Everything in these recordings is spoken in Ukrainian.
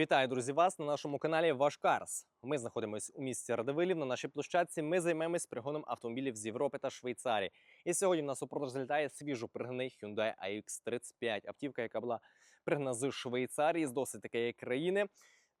Вітаю, друзі, вас на нашому каналі Ваш Карс. Ми знаходимося у місті Радивилів. На нашій площадці ми займемось пригоном автомобілів з Європи та Швейцарії. І сьогодні в нас у продаж залітає свіжо пригнаний Hyundai iX35. Автівка, яка була пригнана з Швейцарії, з досить такої країни,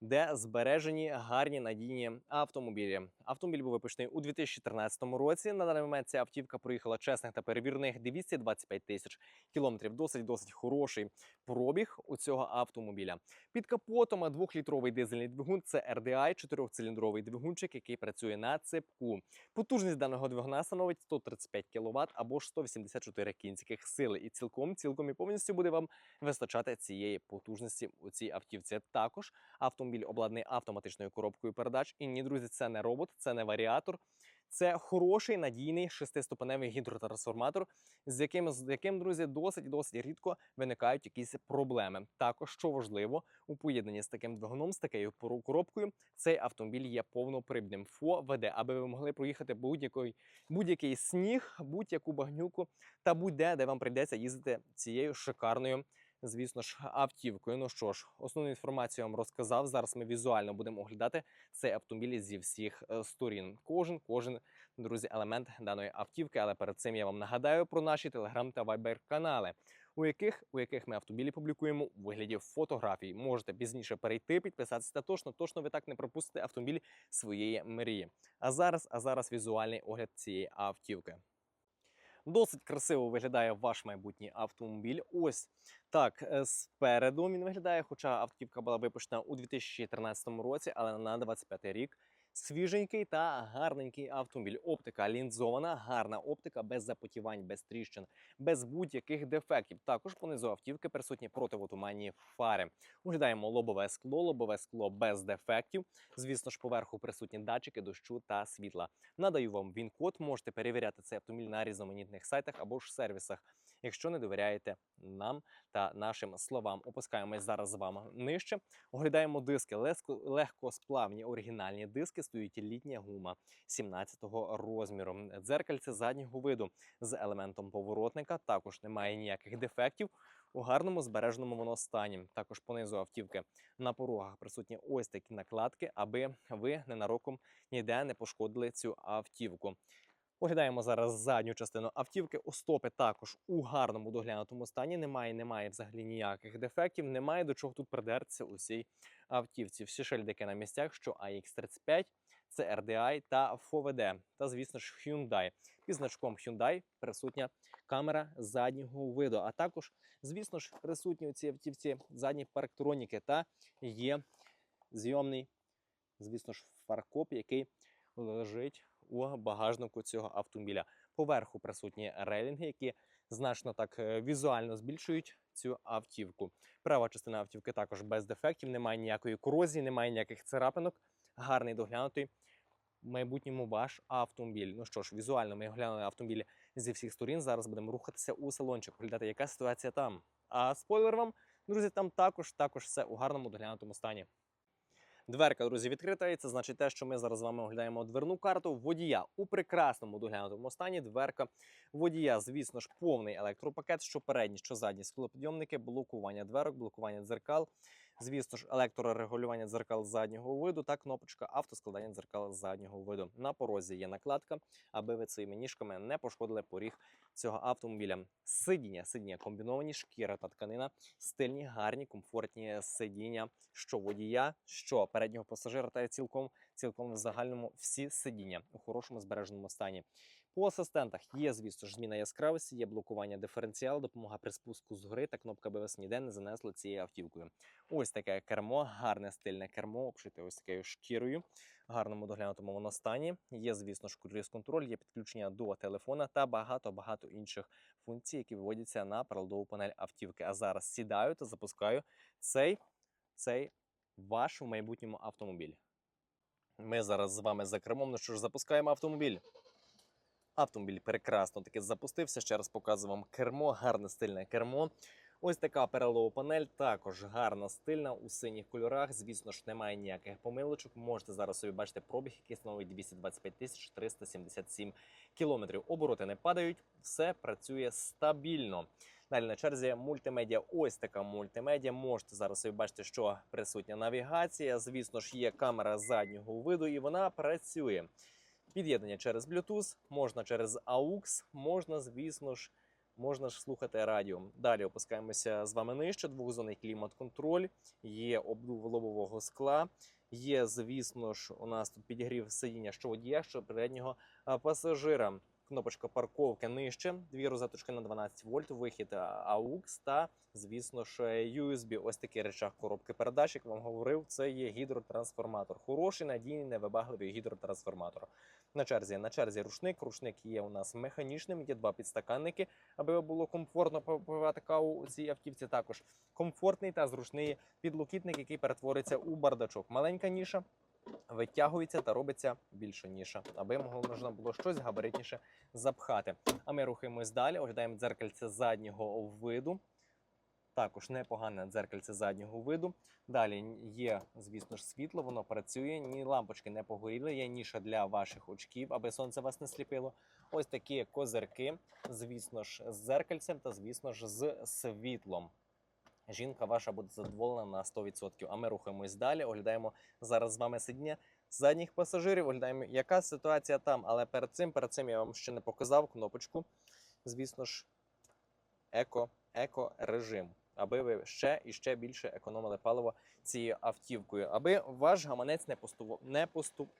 де збережені гарні надійні автомобілі. Автомобіль був випущений у 2013 році. На даний момент ця автівка проїхала чесних та перевірених 225 тисяч кілометрів. Досить досить хороший пробіг у цього автомобіля. Під капотом двохлітровий дизельний двигун це RDI, чотирьохциліндровий двигунчик, який працює на цепку. Потужність даного двигуна становить 135 кВт або ж 184 кінських сили. І цілком цілком і повністю буде вам вистачати цієї потужності у цій автівці. Також автомобіль обладнаний автоматичною коробкою передач. І ні, друзі, це не робот, це не варіатор. Це хороший надійний шестиступеневий гідротрансформатор, з яким, з яким, друзі, досить-досить рідко виникають якісь проблеми. Також, що важливо, у поєднанні з таким двигуном, з такою коробкою, цей автомобіль є повнопривідним. ФО веде, аби ви могли проїхати будь-який, будь-який сніг, будь-яку багнюку та будь-де, де вам прийдеться їздити цією шикарною. Звісно ж, автівкою. Ну що ж, основну інформацію я вам розказав. Зараз ми візуально будемо оглядати цей автомобіль зі всіх е, сторін. Кожен, кожен друзі, елемент даної автівки. Але перед цим я вам нагадаю про наші телеграм та вайбер канали, у яких у яких ми автомобілі публікуємо у вигляді фотографій. Можете пізніше перейти, підписатися та точно, точно ви так не пропустите автомобіль своєї мрії. А зараз, а зараз візуальний огляд цієї автівки. Досить красиво виглядає ваш майбутній автомобіль. Ось так е, спереду він виглядає, хоча автівка була випущена у 2013 році, але на 25 рік. Свіженький та гарненький автомобіль. Оптика лінзована, гарна оптика без запотівань, без тріщин, без будь-яких дефектів. Також понизу автівки присутні противотуманні фари. Оглядаємо лобове скло, лобове скло без дефектів. Звісно ж, поверху присутні датчики дощу та світла. Надаю вам він-код. Можете перевіряти цей автомобіль на різноманітних сайтах або ж сервісах, якщо не довіряєте нам та нашим словам. Опускаємось зараз з вами нижче. Оглядаємо диски. Легкосплавні оригінальні диски. Стоїть літня гума 17-го розміру. Дзеркальце заднього виду з елементом поворотника. Також немає ніяких дефектів. У гарному збереженому воно стані. Також понизу автівки на порогах присутні ось такі накладки, аби ви ненароком ніде не пошкодили цю автівку. Оглядаємо зараз задню частину автівки. У стопи також у гарному доглянутому стані. Немає, немає взагалі ніяких дефектів, немає до чого тут придертися у цій автівці. Всі шильдики на місцях, що AX35, це RDI та FOVD, та, звісно ж, Hyundai. Під значком Hyundai присутня камера заднього виду. А також, звісно ж, присутні у цій автівці задні парктроніки та є зйомний, звісно ж, фаркоп, який лежить у багажнику цього автомобіля. Поверху присутні релінги, які значно так е, візуально збільшують цю автівку. Права частина автівки також без дефектів, немає ніякої корозії, немає ніяких царапинок. Гарний доглянутий. Майбутньому ваш автомобіль. Ну що ж, візуально ми оглянули автомобіль зі всіх сторін. Зараз будемо рухатися у салончик, глядати, яка ситуація там. А спойлер вам, друзі, там також також все у гарному доглянутому стані. Дверка, друзі, відкрита, і це значить те, що ми зараз з вами оглядаємо дверну карту водія у прекрасному доглянутому стані. Дверка водія, звісно ж, повний електропакет, що передні, що задні склопідйомники, блокування дверок, блокування дзеркал. Звісно ж, електрорегулювання дзеркал заднього виду та кнопочка автоскладання дзеркал заднього виду. На порозі є накладка, аби ви своїми ніжками не пошкодили поріг цього автомобіля. Сидіння, сидіння комбіновані, шкіра та тканина, стильні, гарні, комфортні сидіння, що водія, що переднього пасажира, та цілком цілком в загальному всі сидіння у хорошому збереженому стані. По асистентах є, звісно ж, зміна яскравості, є блокування диференціалу, допомога при спуску згори та кнопка, аби вас ніде не занесло цією автівкою. Ось таке кермо, гарне стильне кермо, обшите ось такою шкірою, гарному доглянутому воно стані. Є, звісно ж, круїз-контроль, є підключення до телефона та багато-багато інших функцій, які виводяться на приладову панель автівки. А зараз сідаю та запускаю цей, цей ваш в майбутньому автомобіль. Ми зараз з вами за кермом. Ну що ж, запускаємо автомобіль. Автомобіль прекрасно таки запустився. Ще раз показую вам кермо, гарне стильне кермо. Ось така перелова панель, також гарна стильна у синіх кольорах. Звісно ж, немає ніяких помилочок. Можете зараз собі бачити пробіг, який становить 225 тисяч 377 кілометрів. Обороти не падають, все працює стабільно. Далі на черзі мультимедіа. Ось така мультимедіа. Можете зараз собі бачити, що присутня навігація. Звісно ж, є камера заднього виду, і вона працює. Під'єднання через Bluetooth, можна через AUX, можна, звісно ж, можна ж слухати радіо. Далі опускаємося з вами нижче. Двохзонний клімат-контроль, є обдув лобового скла. Є, звісно ж, у нас тут підігрів сидіння що водія, що переднього пасажира. Кнопочка парковки нижче, дві розеточки на 12 вольт, вихід AUX та, звісно ж, USB. Ось такий речах коробки передач, як вам говорив, це є гідротрансформатор. Хороший, надійний, невибагливий гідротрансформатор. На черзі на черзі рушник. Рушник є у нас механічним, є два підстаканники, аби було комфортно попивати каву у цій автівці. Також комфортний та зручний підлокітник, який перетвориться у бардачок. Маленька ніша. Витягується та робиться більше ніша, аби можна було щось габаритніше запхати. А ми рухаємось далі. Оглядаємо дзеркальце заднього виду. Також непогане дзеркальце заднього виду. Далі є, звісно ж, світло, воно працює, ні лампочки не погоріли. Є ніша для ваших очків, аби сонце вас не сліпило. Ось такі козирки, звісно ж, з дзеркальцем та, звісно ж, з світлом. Жінка ваша буде задоволена на 100%. А ми рухаємось далі. Оглядаємо зараз з вами сидіння задніх пасажирів. Оглядаємо, яка ситуація там. Але перед цим, перед цим я вам ще не показав кнопочку. Звісно ж, еко, еко режим, аби ви ще і ще більше економили паливо цією автівкою, аби ваш гаманець не постував, не поступ,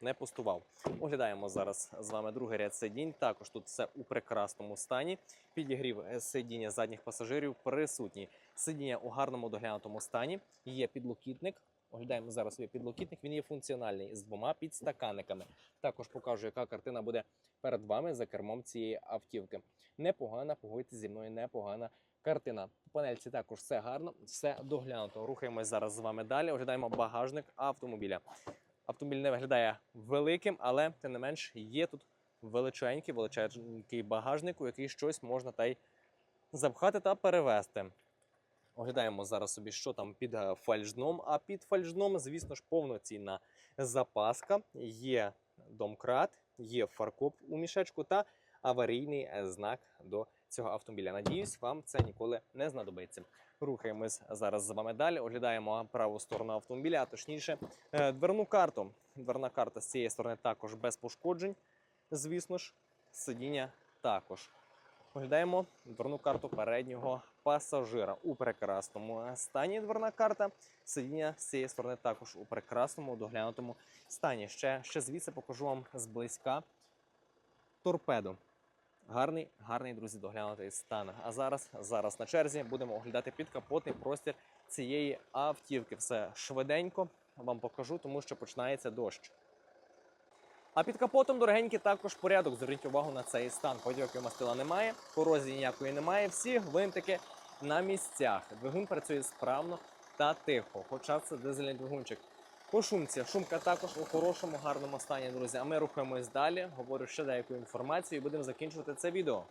не пустував. Оглядаємо зараз з вами другий ряд сидінь. Також тут все у прекрасному стані. Підігрів е, сидіння задніх пасажирів присутній. Сидіння у гарному доглянутому стані. Є підлокітник. Оглядаємо зараз свій підлокітник. Він є функціональний з двома підстаканниками. Також покажу, яка картина буде перед вами за кермом цієї автівки. Непогана, погодьте зі мною, непогана картина. У панельці також все гарно, все доглянуто. Рухаємось зараз з вами далі. Оглядаємо багажник автомобіля. Автомобіль не виглядає великим, але тим не менш є тут величенький, величенький багажник, у який щось можна та й запхати та перевезти. Оглядаємо зараз собі, що там під е, фальшдном. А під фальшдном, звісно ж, повноцінна запаска. Є домкрат, є фаркоп у мішечку та аварійний е, знак до цього автомобіля. Надіюсь, вам це ніколи не знадобиться. Рухаємось зараз з вами далі. Оглядаємо праву сторону автомобіля, а точніше, е, дверну карту. Дверна карта з цієї сторони також без пошкоджень. Звісно ж, сидіння також. Оглядаємо дверну карту переднього пасажира у прекрасному стані. Дверна карта. Сидіння з цієї сторони також у прекрасному доглянутому стані. Ще, ще звідси покажу вам зблизька торпеду. Гарний, гарний, друзі, доглянутий стан. А зараз, зараз на черзі будемо оглядати підкапотний простір цієї автівки. Все швиденько вам покажу, тому що починається дощ. А під капотом, дорогенькі, також порядок. Зверніть увагу на цей стан. Подівки мастила немає, корозії ніякої немає. Всі гвинтики на місцях. Двигун працює справно та тихо, хоча це дизельний двигунчик. По шумці. Шумка також у хорошому, гарному стані, друзі. А ми рухаємось далі. Говорю ще деяку інформацію і будемо закінчувати це відео.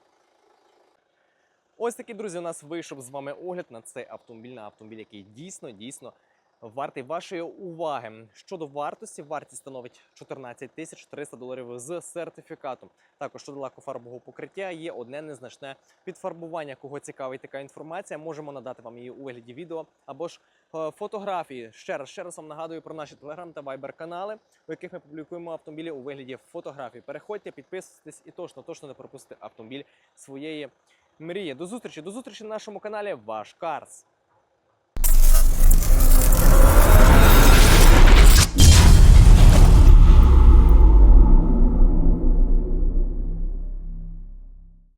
Ось такий, друзі, у нас вийшов з вами огляд на цей автомобіль, на автомобіль, який дійсно, дійсно вартий вашої уваги. Щодо вартості, вартість становить 14 тисяч 300 доларів з сертифікатом. Також щодо лакофарбового покриття є одне незначне підфарбування. Кого цікавить така інформація, можемо надати вам її у вигляді відео або ж фотографії. Ще раз ще раз вам нагадую про наші телеграм та вайбер канали, у яких ми публікуємо автомобілі у вигляді фотографій. Переходьте, підписуйтесь і точно точно не пропустите автомобіль своєї мрії. До зустрічі, до зустрічі на нашому каналі Ваш Карс.